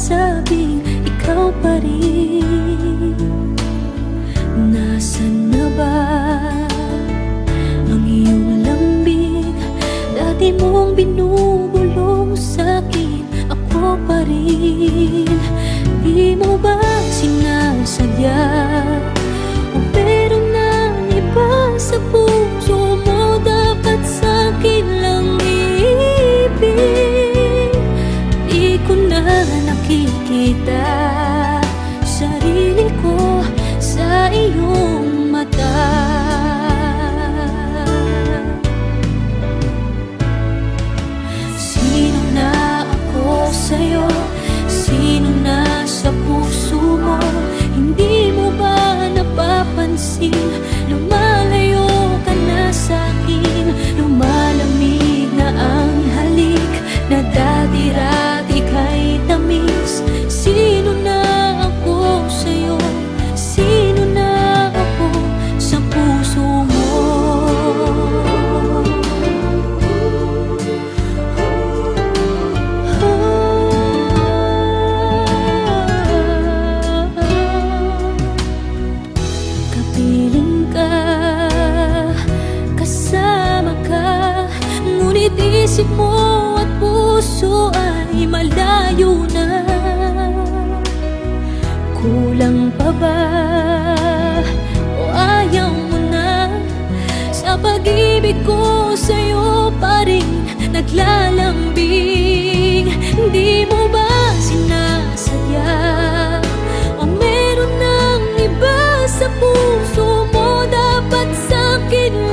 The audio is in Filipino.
masasabing ikaw pa rin. Nasaan na ba ang iyong lambing? Dati mong binubulong sa'kin Ako pa rin. kita Sarili ko sa iyo Isip mo at puso ay malayo na. Kulang pa ba? O ayaw mo na? Sa pag-ibig ko sa'yo pa rin naglalambing. Di mo ba sinasadya o meron ng iba sa puso mo dapat sa'kin